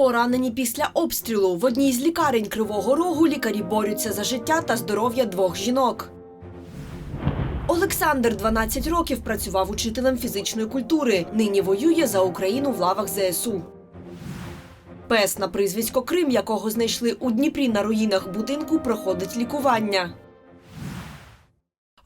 Поранені після обстрілу в одній з лікарень Кривого Рогу лікарі борються за життя та здоров'я двох жінок. Олександр 12 років працював учителем фізичної культури. Нині воює за Україну в лавах ЗСУ. Пес на прізвисько Крим, якого знайшли у Дніпрі на руїнах будинку, проходить лікування.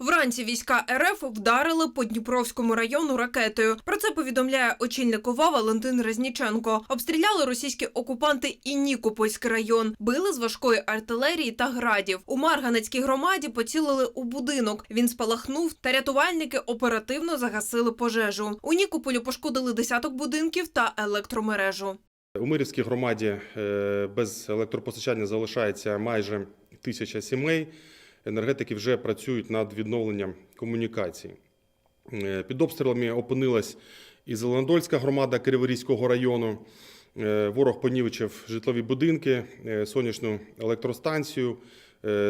Вранці війська РФ вдарили по Дніпровському району ракетою. Про це повідомляє очільник ОВА Валентин Резніченко. Обстріляли російські окупанти і Нікопольський район. Били з важкої артилерії та градів. У Марганецькій громаді поцілили у будинок. Він спалахнув, та рятувальники оперативно загасили пожежу. У Нікополю пошкодили десяток будинків та електромережу. У Мирівській громаді е, без електропостачання залишається майже тисяча сімей. Енергетики вже працюють над відновленням комунікацій. Е, Під обстрілами опинилась і Зеленодольська громада Криворізького району. Е, Ворог понівечив житлові будинки, е, сонячну електростанцію,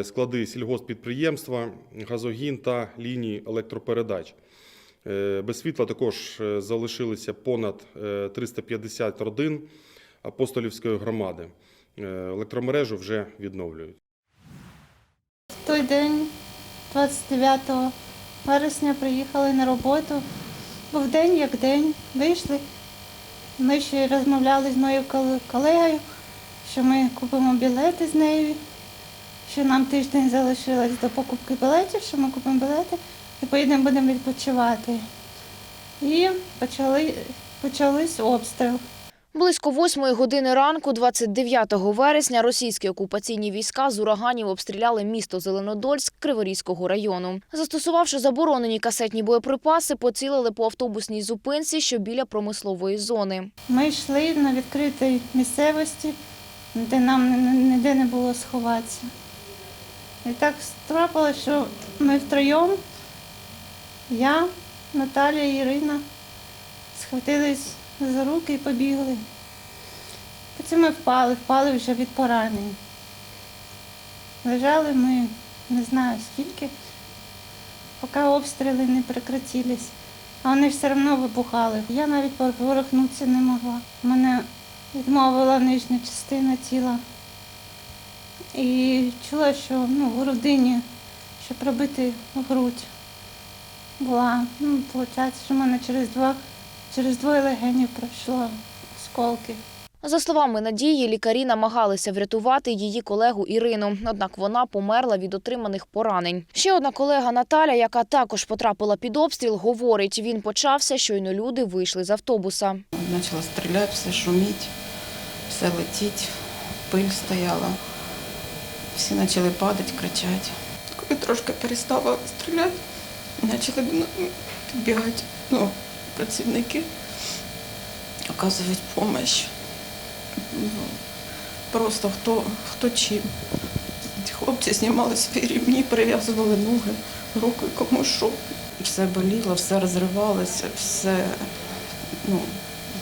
склади сільгоспідприємства, газогін та лінії електропередач. Без світла також залишилися понад е, 350 родин апостолівської громади. Електромережу вже відновлюють. Той день, 29 вересня, приїхали на роботу. Був день як день, вийшли. Ми ще розмовляли з моєю колегою, що ми купимо білети з нею, що нам тиждень залишилось до покупки білетів, що ми купимо білети і поїдемо будемо відпочивати. І почали, почались обстріл. Близько восьмої години ранку, 29 вересня, російські окупаційні війська з ураганів обстріляли місто Зеленодольськ Криворізького району. Застосувавши заборонені касетні боєприпаси, поцілили по автобусній зупинці, що біля промислової зони. Ми йшли на відкритій місцевості, де нам ні- ні- ніде не було сховатися. І так трапилося, що ми втроєм, я, Наталя і Ірина, схватились за руки і побігли. Потім ми впали, впали вже від поранень. Лежали ми не знаю скільки, поки обстріли не прекратились. А вони все одно вибухали. Я навіть поворухнутися не могла. Мене відмовила нижня частина тіла. І чула, що ну, в грудині, що пробити грудь була. Ну, виходить, що в мене через два, через двоє легенів пройшло осколки. За словами Надії, лікарі намагалися врятувати її колегу Ірину, однак вона померла від отриманих поранень. Ще одна колега Наталя, яка також потрапила під обстріл, говорить, він почався, щойно люди вийшли з автобуса. Почало стріляти, все шуміть, все летіть, пиль стояла. Всі почали падати, кричати. Коли трошки перестала стріляти, почали підбігати ну, працівники, оказують допомогу. Ну, просто хто, хто чим. Хлопці знімали свої рівні, прив'язували ноги, руки кому що. Все боліло, все розривалося, все ну,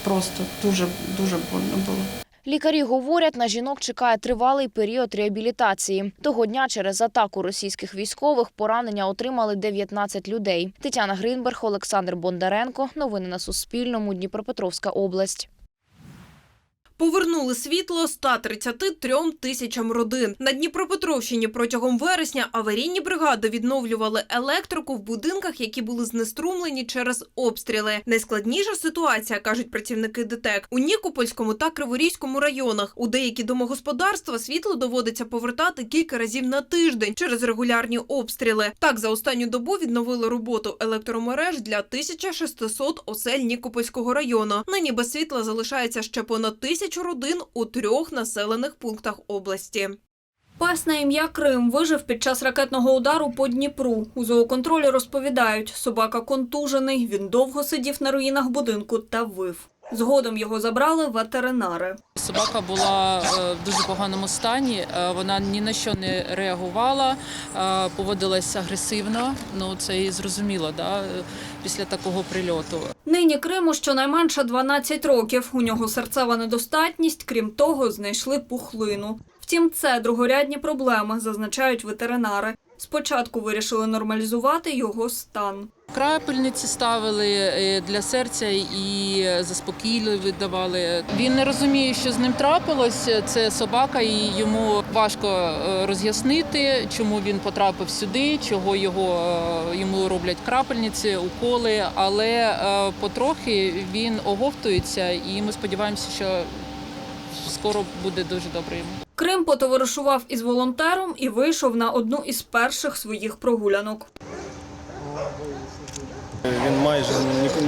просто дуже, дуже больно було. Лікарі говорять, на жінок чекає тривалий період реабілітації. Того дня через атаку російських військових поранення отримали 19 людей. Тетяна Гринберг, Олександр Бондаренко. Новини на Суспільному. Дніпропетровська область. Повернули світло 133 тисячам родин. На Дніпропетровщині протягом вересня аварійні бригади відновлювали електрику в будинках, які були знеструмлені через обстріли. Найскладніша ситуація, кажуть працівники ДТЕК, у Нікопольському та Криворізькому районах. У деякі домогосподарства світло доводиться повертати кілька разів на тиждень через регулярні обстріли. Так, за останню добу відновили роботу електромереж для 1600 осель Нікопольського району. Нині без світла залишається ще понад тисячу родин у трьох населених пунктах області. Пес на ім'я Крим вижив під час ракетного удару по Дніпру. У зооконтролі розповідають, собака контужений, він довго сидів на руїнах будинку та вив. Згодом його забрали ветеринари. Собака була е, в дуже поганому стані. е, Вона ні на що не реагувала, е, поводилася агресивно. Ну це і зрозуміло, да, після такого прильоту. Нині Криму щонайменше 12 років. У нього серцева недостатність, крім того, знайшли пухлину. Втім, це другорядні проблеми, зазначають ветеринари. Спочатку вирішили нормалізувати його стан. Крапельниці ставили е, для серця і заспокійливі давали. Він не розуміє, що з ним трапилось. Це собака, і йому важко е, роз'яснити, чому він потрапив сюди, чого його е, йому роблять крапельниці, уколи. Але потрохи він оговтується, і ми сподіваємося, що скоро буде дуже добре йому. Крим потоваришував із волонтером і вийшов на одну із перших своїх прогулянок. Він майже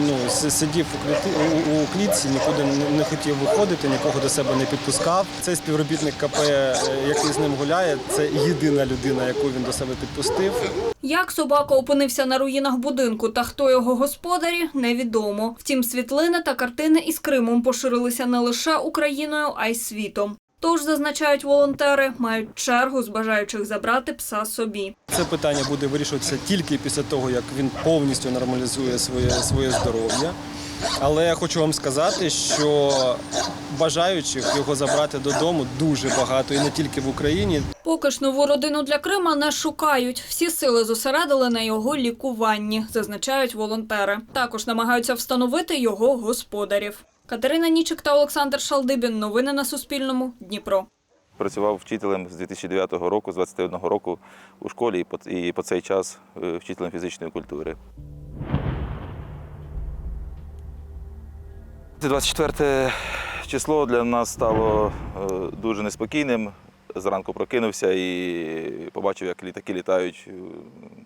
ну, сидів у, клітці, нікуди не- не хотів виходити, нікого до себе не підпускав. Цей співробітник КП, е, який з ним гуляє, це єдина людина, яку він до себе підпустив. Як собака опинився на руїнах будинку та хто його господарі, невідомо. Втім, світлини та картини із Кримом поширилися не лише Україною, а й світом. Тож, зазначають волонтери, мають чергу з бажаючих забрати пса собі. Це питання буде вирішуватися тільки після того, як він повністю нормалізує своє, своє здоров'я. Але я хочу вам сказати, що бажаючих його забрати додому дуже багато, і не тільки в Україні. Поки ж нову родину для Крима не шукають. Всі сили зосередили на його лікуванні, зазначають волонтери. Також намагаються встановити його господарів. Катерина Нічик та Олександр Шалдибін. Новини на Суспільному. Дніпро. Працював вчителем з 2009 року, з 21 року у школі і по, цей час е, вчителем фізичної культури. 24 число для нас стало е, дуже неспокійним. Зранку прокинувся і побачив, як літаки літають е,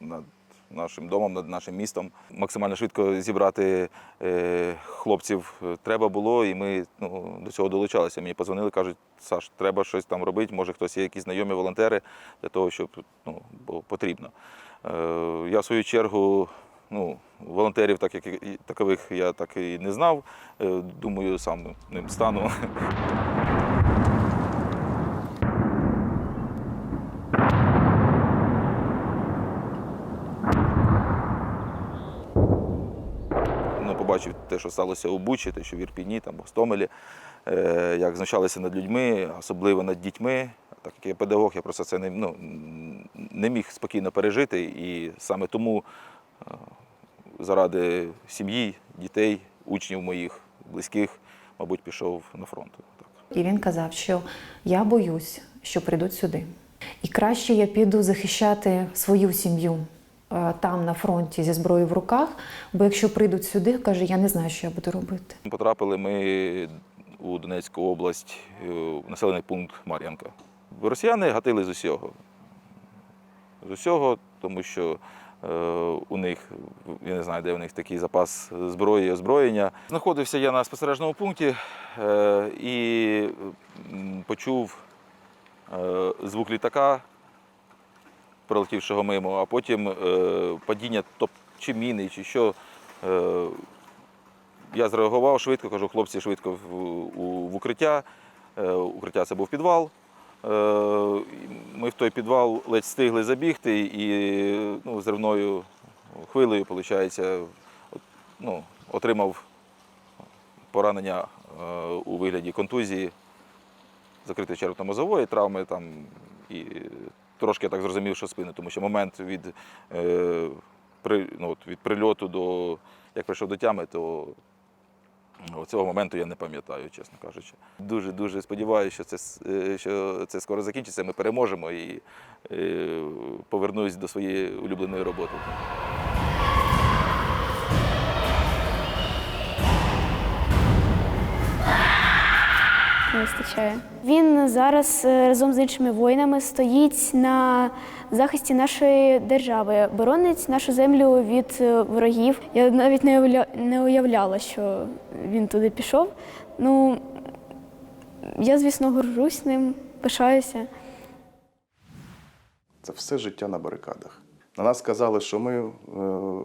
над нашим домом, над нашим містом. Максимально швидко зібрати е, хлопців треба було, і ми ну, до цього долучалися. Мені позвонили, кажуть, Саш, треба щось там робити, може хтось є якісь знайомі волонтери для того, щоб ну, бо потрібно. Е, я в свою чергу. Ну, волонтерів, так як такових я так і не знав. Е, Думаю, сам ним стану. побачив те, що сталося у Бучі, те, що в Ірпіні, там, Гостомелі, е, як знущалися над людьми, особливо над дітьми. Так як я педагог, я просто це не, ну, не міг спокійно пережити. І саме тому е, заради сім'ї, дітей, учнів моїх, близьких, мабуть, пішов на фронт. Так. І він казав, що я боюсь, що прийдуть сюди. І краще я піду захищати свою сім'ю там на фронті зі зброєю в руках, бо якщо прийдуть сюди, каже, я не знаю, що я буду робити. Потрапили ми у Донецьку область, е, в населений пункт Мар'янка. Росіяни гатили з усього. З усього, тому що е, у них, я не знаю, де у них такий запас зброї і озброєння. Знаходився я на спостережному пункті е, і почув е, звук літака, пролетівшого мимо, а потім е, падіння топ, чи міни, чи що. Е, я зреагував швидко, кажу, хлопці швидко в, укриття. Е, укриття це був підвал. Ми в той підвал ледь встигли забігти і ну, зривною хвилею, виходить, ну, отримав поранення у вигляді контузії, закритої черепно-мозової травми там, і трошки я так зрозумів, що спини, тому що момент від, е, при, ну, от, від прильоту до як прийшов до тями, то ну, цього моменту я не пам'ятаю, чесно кажучи. Дуже дуже сподіваюся, що це, е, що це скоро закінчиться. Ми переможемо і е, повернусь до своєї улюбленої роботи. Вистачає. Він зараз е, разом з іншими воїнами стоїть на захисті нашої держави, боронить нашу землю від е, ворогів. Я навіть не уявляла, що він туди пішов. Ну я, звісно, горжусь ним, пишаюся. Це все життя на барикадах. На нас казали, що ми е,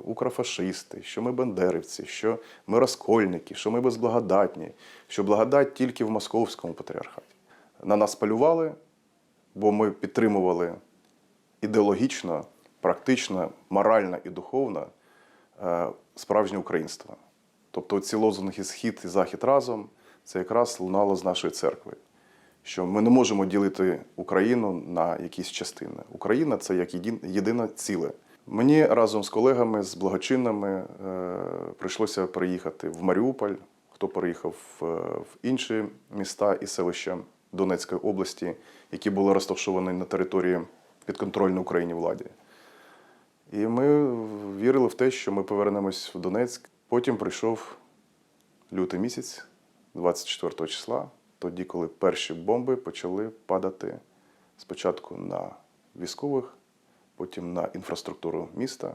укрофашисти, що ми бандерівці, що ми розкольники, що ми безблагодатні, що благодать тільки в московському патріархаті. На нас полювали, бо ми підтримували ідеологічно, практично, морально і духовно е, справжнє українство. Тобто ці лозунги Схід і Захід разом це якраз лунало з нашої церкви. Що ми не можемо ділити Україну на якісь частини. Україна це як єдине ціле. Мені разом з колегами, з благочинними е, прийшлося переїхати в Маріуполь, хто переїхав в, в інші міста і селища Донецької області, які були розташовані на території підконтрольної Україні владі. І ми вірили в те, що ми повернемось в Донецьк. Потім прийшов лютий місяць, 24 числа, тоді, коли перші бомби почали падати спочатку на військових, потім на інфраструктуру міста.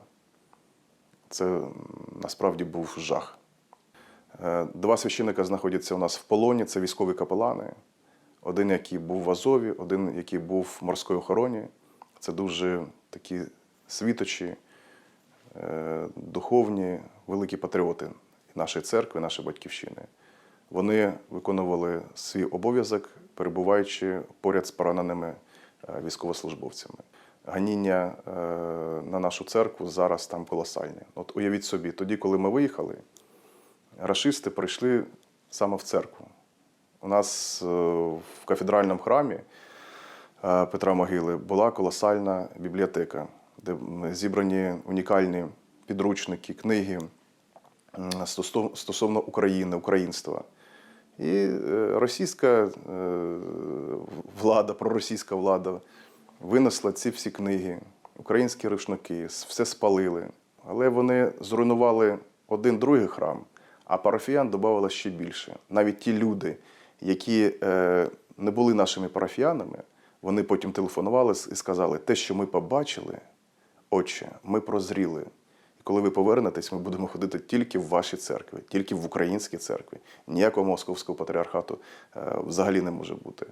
Це насправді був жах. Е, Два священника знаходяться у нас в полоні, це військові капелани. Один, який був в Азові, один, який був в морській охороні. Це дуже такі світочі, е, духовні, великі патріоти нашої церкви, нашої батьківщини. Вони виконували свій обов'язок, перебуваючи поряд з пораненими е, військовослужбовцями. Ганіння е, на нашу церкву зараз там колосальні. От уявіть собі, тоді, коли ми виїхали, рашисти прийшли саме в церкву. У нас е, в кафедральному храмі Петра Могили була колосальна бібліотека, де зібрані унікальні підручники, книги стосовно України, українства. І е, російська е, влада, проросійська влада винесла ці всі книги, українські рушники, все спалили. Але вони зруйнували один другий храм, а парафіян додавало ще більше. Навіть ті люди, які е, не були нашими парафіянами, вони потім телефонували і сказали, те, що ми побачили, отче, ми прозріли. Коли ви повернетесь, ми будемо ходити тільки в ваші церкви, тільки в українські церкви. Ніякого московського патріархату е, взагалі не може бути.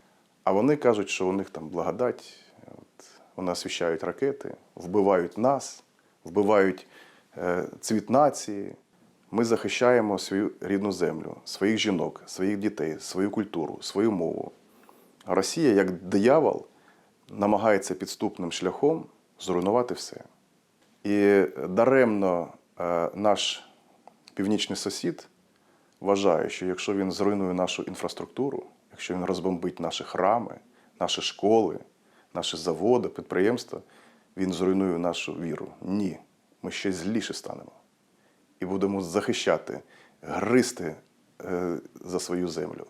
А вони кажуть, що у них там благодать, от, вони освіщають ракети, вбивають нас, вбивають е, цвіт нації. Ми захищаємо свою рідну землю, своїх жінок, своїх дітей, свою культуру, свою мову. Росія, як диявол, намагається підступним шляхом зруйнувати все. І даремно е, наш північний сусід вважає, що якщо він зруйнує нашу інфраструктуру, якщо він розбомбить наші храми, наші школи, наші заводи, підприємства, він зруйнує нашу віру. Ні, ми ще зліше станемо і будемо захищати, гризти е, за свою землю.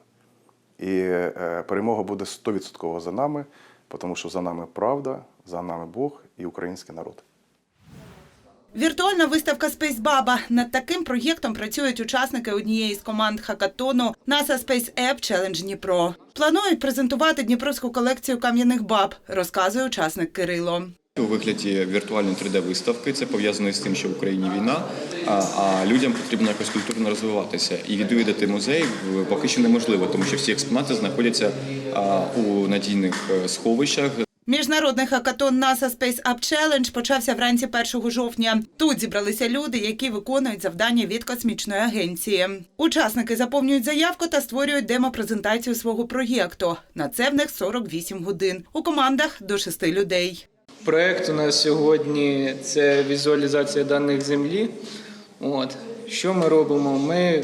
І е, перемога буде 100% за нами, тому що за нами правда, за нами Бог і український народ. Віртуальна виставка Space Baba. Над таким проєктом працюють учасники однієї з команд хакатону NASA Space App Challenge Дніпро. Планують презентувати дніпровську колекцію кам'яних баб, розказує учасник Кирило. У вигляді віртуальної 3D-виставки це пов'язано з тим, що в Україні війна, а, людям потрібно якось культурно розвиватися. І відвідати музей поки що неможливо, тому що всі експонати знаходяться у надійних е, сховищах. Міжнародний хакатон NASA Space App Challenge почався вранці 1 жовтня. Тут зібралися люди, які виконують завдання від космічної агенції. Учасники заповнюють заявку та створюють демо-презентацію свого проєкту. На це в них 48 годин. У командах до 6 людей. Проект у нас сьогодні це візуалізація даних землі. От. Що ми робимо? Ми е,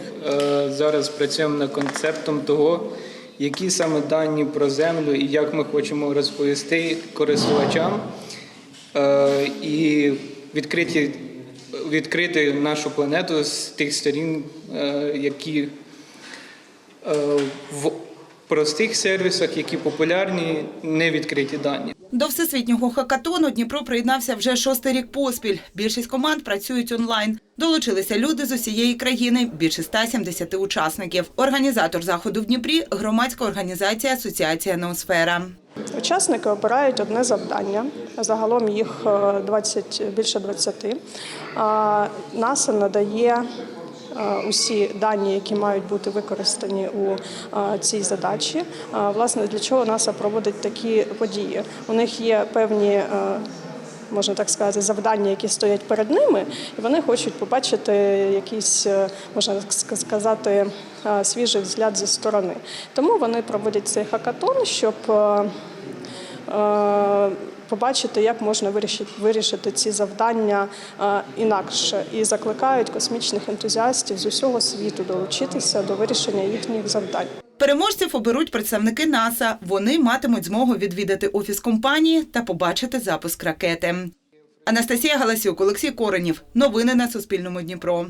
зараз працюємо над концептом того, які саме дані про землю і як ми хочемо розповісти користувачам е, і відкриті, відкрити нашу планету з тих сторін, е, які е, в простих сервісах, які популярні, не відкриті дані. До всесвітнього хакатону Дніпро приєднався вже шостий рік поспіль. Більшість команд працюють онлайн. Долучилися люди з усієї країни, більше 170 учасників. Організатор заходу в Дніпрі громадська організація Асоціація Ноосфера. Учасники обирають одне завдання. Загалом їх е, 20, більше 20. А НАСА надає е, усі дані, які мають бути використані у цій задачі. Власне, для чого НАСА проводить такі події? У них є певні. Можна так сказати, завдання, які стоять перед ними, і вони хочуть побачити якийсь, е, можна так сказати, свіжий взгляд зі сторони. Тому вони проводять цей хакатон, щоб побачити, як можна вирішити, вирішити ці завдання е, інакше, і закликають космічних ентузіастів з усього світу долучитися до вирішення їхніх завдань. Переможців оберуть представники НАСА. Вони матимуть змогу відвідати офіс компанії та побачити запуск ракети. Анастасія Галасюк, Олексій Коренів. Новини на Суспільному Дніпро.